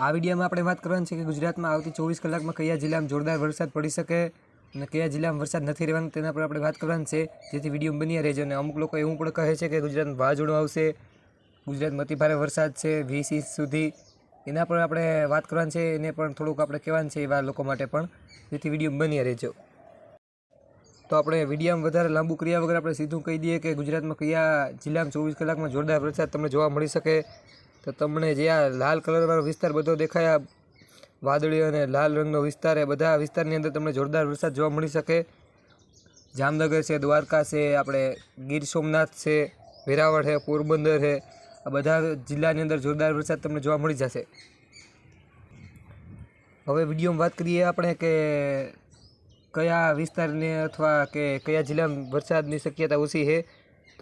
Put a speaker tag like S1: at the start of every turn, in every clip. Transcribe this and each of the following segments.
S1: આ વિડીયોમાં આપણે વાત કરવાની છે કે ગુજરાતમાં આવતી ચોવીસ કલાકમાં કયા જિલ્લામાં જોરદાર વરસાદ પડી શકે અને કયા જિલ્લામાં વરસાદ નથી રહેવાનો તેના પર આપણે વાત કરવાની છે. જેથી વીડિયો બની રહેજો અને અમુક લોકો એવું પણ કહે છે કે ગુજરાતમાં વાવાઝોડું આવશે, ગુજરાતમાં અતિ ભારે વરસાદ છે, વીસ ઇંચ સુધી. એના પર આપણે વાત કરવાની છે, એને પણ થોડુંક આપણે કહેવાનું છે એવા લોકો માટે પણ. જેથી વીડિયો બની રહેજો. તો આપણે વિડીયોમાં વધારે લાંબુ કર્યા વગર આપણે સીધું કહી દઈએ કે ગુજરાતમાં કયા જિલ્લામાં ચોવીસ કલાકમાં જોરદાર વરસાદ તમને જોવા મળી શકે. તો તમને જે આ લાલ કલરવાળો વિસ્તાર બધો દેખાય, આ વાદળી અને લાલ રંગનો વિસ્તાર એ બધા વિસ્તારની અંદર તમને જોરદાર વરસાદ જોવા મળી શકે. જામનગર છે, દ્વારકા છે, આપણે ગીર સોમનાથ છે, વેરાવળ છે, પોરબંદર છે, આ બધા જિલ્લાની અંદર જોરદાર વરસાદ તમને જોવા મળી જશે. હવે વિડીયોમાં વાત કરીએ આપણે કે કયા વિસ્તારને અથવા કે કયા જિલ્લામાં વરસાદની શક્યતા ઓછી છે.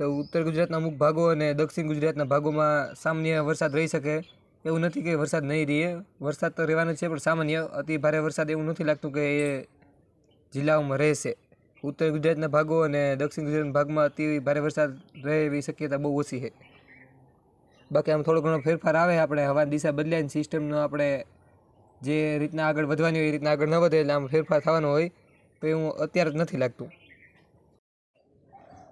S1: તો ઉત્તર ગુજરાતના અમુક ભાગો અને દક્ષિણ ગુજરાતના ભાગોમાં સામાન્ય વરસાદ રહી શકે એવું નથી કે વરસાદ નહીં રહે. વરસાદ તો રહેવાનો છે, પણ સામાન્ય અતિ ભારે વરસાદ એવું નથી લાગતું કે એ જિલ્લાઓમાં રહેશે. ઉત્તર ગુજરાતના ભાગો અને દક્ષિણ ગુજરાતના ભાગમાં અતિ ભારે વરસાદ રહે એવી શક્યતા બહુ ઓછી છે. બાકી આમ થોડો ઘણો ફેરફાર આવે, આપણે હવાની દિશા બદલાય ને સિસ્ટમનો આપણે જે રીતના આગળ વધવાની હોય એ રીતના આગળ ન વધે એટલે આમ ફેરફાર થવાનો હોય તો એવું અત્યારે જ નથી લાગતું.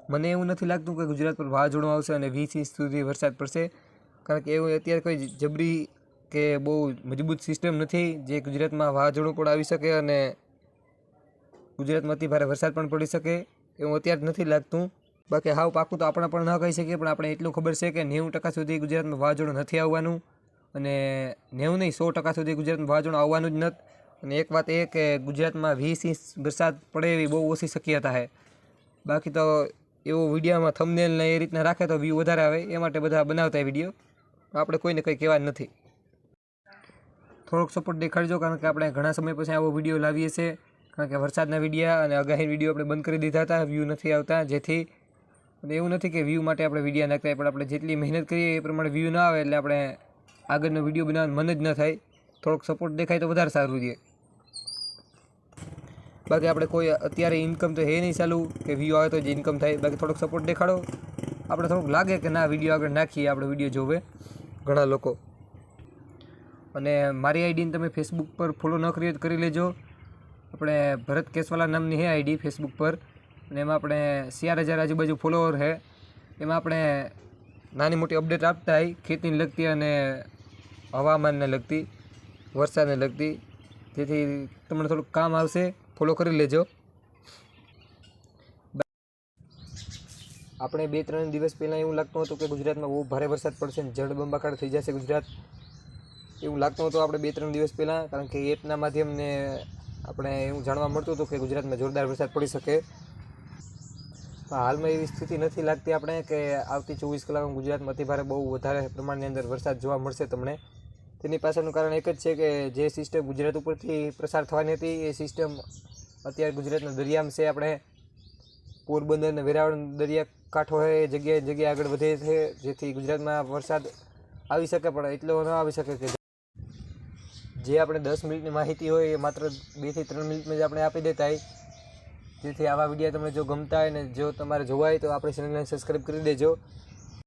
S1: મને એવું નથી લાગતું કે ગુજરાત પર વાવાઝોડું આવશે અને વીસ ઇંચ સુધી વરસાદ પડશે. કારણ કે એવું અત્યારે કોઈ જબરી કે બહુ મજબૂત સિસ્ટમ નથી જે ગુજરાતમાં વાવાઝોડું પણ આવી શકે અને ગુજરાતમાંથી ભારે વરસાદ પણ પડી શકે. એવું અત્યારે નથી લાગતું. બાકી હાવ પાકું તો આપણે પણ ન કહી શકીએ, પણ આપણે એટલું ખબર છે કે નેવું ટકા સુધી ગુજરાતમાં વાવાઝોડું નથી આવવાનું અને નેવું નહીં, સો ટકા સુધી ગુજરાતમાં વાવાઝોડું આવવાનું જ નથી અને એક વાત એ કે ગુજરાતમાં વીસ ઇંચ વરસાદ પડે એવી બહુ ઓછી શક્યતા છે. બાકી તો એવો વિડીયોમાં થંબનેલ ને એ રીતના રાખે તો વ્યૂ વધારે આવે, એ માટે બધા બનાવતા વીડિયો. આપણે કોઈને કંઈ કહેવા નથી. થોડોક સપોર્ટ દેખાડજો, કારણ કે આપણે ઘણા સમય પછી આવો વીડિયો લાવીએ છીએ. કારણ કે વરસાદના વિડીયા અને અગાહી વીડિયો આપણે બંધ કરી દીધા હતા વ્યૂ નથી આવતા, જેથી એવું નથી કે વ્યૂ માટે આપણે વીડિયો નાખતા પણ આપણે જેટલી મહેનત કરીએ એ પ્રમાણે વ્યૂ ના આવે એટલે આપણે આગળનો વીડિયો બનાવવાનું મન જ ન થાય. થોડોક સપોર્ટ દેખાય તો વધારે સારું રહે. બાકી આપણે કોઈ અત્યારે ઇન્કમ તો હે નહીં ચાલુ, કે વ્યૂ આવે તો જ ઇન્કમ થાય. બાકી થોડોક સપોર્ટ દેખાડો. આપણે થોડુંક લાગે કે ના વીડિયો આગળ નાખીએ, આપણે વીડિયો જોવે. ઘણા લોકો. અને મારી આઈડીને તમે ફેસબુક પર ફોલો ન કરી તો કરી લેજો. આપણે ભરત કેસવાલા નામની હે આઈડી ફેસબુક પર. અને એમાં આપણે ચાર હજાર આજુબાજુ ફોલોવર છે એમાં આપણે નાની મોટી અપડેટ આપતા હોય ખેતીને લગતી અને હવામાનને લગતી, વરસાદને લગતી. જેથી તમને થોડુંક કામ આવશે. ફોલો કરી લેજો. આપણે બે ત્રણ દિવસ પહેલાં એવું લાગતું હતું કે ગુજરાતમાં બહુ ભારે વરસાદ પડશે જળબંબાકાર થઈ જશે ગુજરાત. એવું લાગતું હતું આપણે બે ત્રણ દિવસ પહેલાં, કારણ કે એપના માધ્યમને આપણે એવું જાણવા મળતું હતું કે ગુજરાતમાં જોરદાર વરસાદ પડી શકે. હાલમાં એવી સ્થિતિ નથી લાગતી આપણે કે આવતી ચોવીસ કલાકમાં ગુજરાતમાં અતિભારે બહુ વધારે પ્રમાણની અંદર વરસાદ જોવા મળશે તમને. તેની પાછળનું કારણ એક જ છે કે જે સિસ્ટમ ગુજરાત ઉપરથી પ્રસાર થવાની હતી, એ સિસ્ટમ અત્યારે ગુજરાતના દરિયામાં છે. આપણે પોરબંદર અને વેરાવળ દરિયા કાંઠો હોય, એ જગ્યાએ જગ્યાએ આગળ વધે છે, જેથી ગુજરાતમાં વરસાદ આવી શકે, પણ એટલો ન આવી શકે કે જે આપણે દસ મિનિટની માહિતી હોય, એ માત્ર બેથી ત્રણ મિનિટમાં જ આપણે આપી દેતા હોય. જેથી આવા વીડિયો તમને જો ગમતા હોય ને જો તમારે જોવા હોય, તો આપણી ચેનલને સબસ્ક્રાઈબ કરી દેજો.